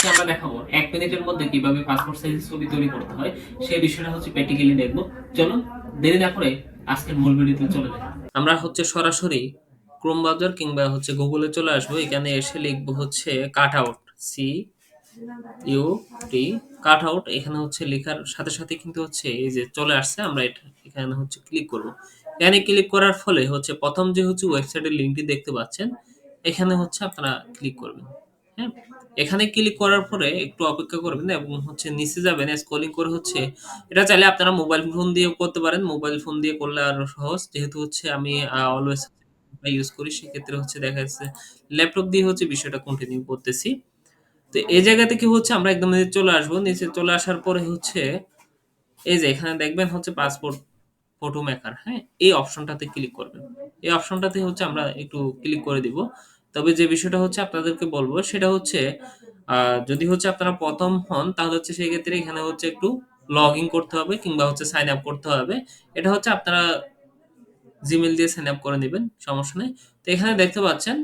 আজকে আমরা দেখাবো এক মিনিটের মধ্যে কীভাবে পাসপোর্ট সাইজের ছবি তৈরি করতে হয়। সেই বিষয়টা হচ্ছে প্র্যাকটিক্যালি দেখব। চলো দেরি না করে আজকের মূল ভিডিওতে চলে যাই। আমরা হচ্ছে সরাসরি ক্রোম ব্রাউজার কিংবা হচ্ছে গুগলে চলে আসব। এখানে এসে লিখব হচ্ছে cut out C U T cut out এখানে হচ্ছে লেখার সাথে সাথে কিন্তু হচ্ছে এই যে চলে আসছে। আমরা এটা এখানে হচ্ছে ক্লিক করব। এখানে ক্লিক করার ফলে হচ্ছে প্রথম যে হচ্ছে ওয়েবসাইটের লিঙ্কটি দেখতে পাচ্ছেন, এখানে হচ্ছে আপনারা ক্লিক করবেন। হ্যাঁ। এখানে ক্লিক করার পরে একটু অপেক্ষা করবেন এবং হচ্ছে নিচে যাবেন স্ক্রলিং করে হচ্ছে এটা চাইলে আপনারা মোবাইল ফোন দিয়েও করতে পারেন। মোবাইল ফোন দিয়ে করলে আরও সহজ। যেহেতু হচ্ছে আমি অলওয়েজ ইউজ করি, সেক্ষেত্রে হচ্ছে দেখা যাচ্ছে ল্যাপটপ দিয়ে হচ্ছে বিষয়টা কন্টিনিউ করতেছি। তো এই জায়গা থেকে হচ্ছে? আমরা একদম নিচে চলে আসব। নিচে চলে আসার পরে হচ্ছে এই যে এখানে দেখবেন হচ্ছে পাসপোর্ট ফটো মেকার হ্যাঁ? এই অপশনটাতে ক্লিক করবেন। এই অপশনটাতে হচ্ছে আমরা একটু ক্লিক করে দিব। তবে যে বিষয়টা হচ্ছে আপনাদেরকে বলব, সেটা হচ্ছে যদি হচ্ছে আপনারা প্রথম হন, তাহলে হচ্ছে সেই ক্ষেত্রে এখানে হচ্ছে একটু লগ ইন করতে হবে কিংবা হচ্ছে সাইন আপ করতে হবে। এটা হচ্ছে আপনারা জিমেল দিয়ে সাইন আপ করে নেবেন, সমস্যা নেই। তো এখানে দেখতে পাচ্ছেন,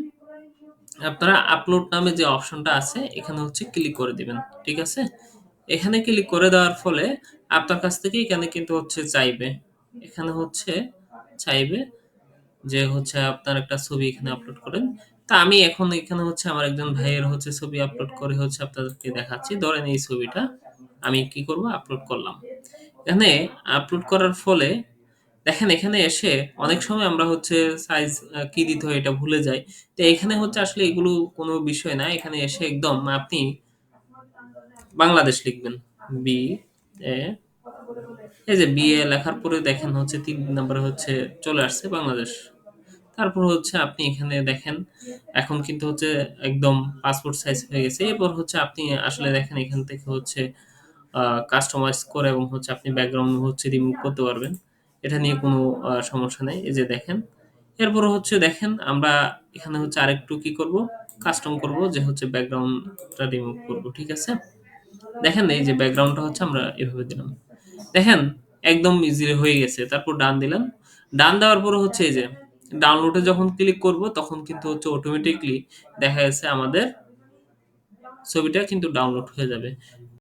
আপনারা আপলোড নামে যে অপশনটা আছে, এখানে হচ্ছে ক্লিক করে দিবেন, ঠিক আছে? এখানে ক্লিক করে দেওয়ার ফলে আপনার কাছ থেকে এখানে কিন্তু হচ্ছে চাইবে। এখানে হচ্ছে চাইবে যে হচ্ছে আপনার একটা ছবি এখানে আপলোড করেন। তা আমি এখন এখানে হচ্ছে আমার একজন ভাইয়ের হচ্ছে ছবি আপলোড করে হচ্ছে আপনাদেরকে দেখাচ্ছি। ধরেন এই ছবিটা। আমি কি করব? আপলোড করলাম। এখানে আপলোড করার ফলে দেখেন এখানে এসে অনেক সময় আমরা হচ্ছে সাইজ কি দিতে হয় এটা ভুলে যাই। তো এখানে হচ্ছে আসলে এগুলো কোনো বিষয় না। এখানে এসে একদম আপনি বাংলাদেশ লিখবেন। বি এ এই যে বিএ লেখার পরে দেখেন হচ্ছে তিন নম্বরে হচ্ছে চলে আসছে বাংলাদেশ। তারপর হচ্ছে আপনি এখানে দেখেন, এখন কিন্তু হচ্ছে একদম পাসপোর্ট সাইজ হয়ে গেছে। এরপর হচ্ছে আপনি আসলে দেখেন এখান থেকে হচ্ছে কাস্টমাইজ করে এবং হচ্ছে আপনি ব্যাকগ্রাউন্ড হচ্ছে রিমুভ করতে পারবেন। এটা নিয়ে কোনো সমস্যা নেই। এই যে দেখেন, এরপর হচ্ছে দেখেন আমরা এখানে হচ্ছে আরেকটু কি করব? কাস্টম করব যে হচ্ছে ব্যাকগ্রাউন্ডটা রিমুভ করব, ঠিক আছে? দেখেন এই যে ব্যাকগ্রাউন্ডটা হচ্ছে আমরা এভাবে দিলাম। দেখেন, একদম ইজি হয়ে গেছে। তারপর ডান দিলাম। ডান দেওয়ার পরে হচ্ছে এই যে ডাউনলোডে যখন ক্লিক করব, তখন কিন্তু হচ্ছে অটোমেটিকলি দেখা যাচ্ছে আমাদের ছবিটা কিন্তু ডাউনলোড হয়ে যাবে।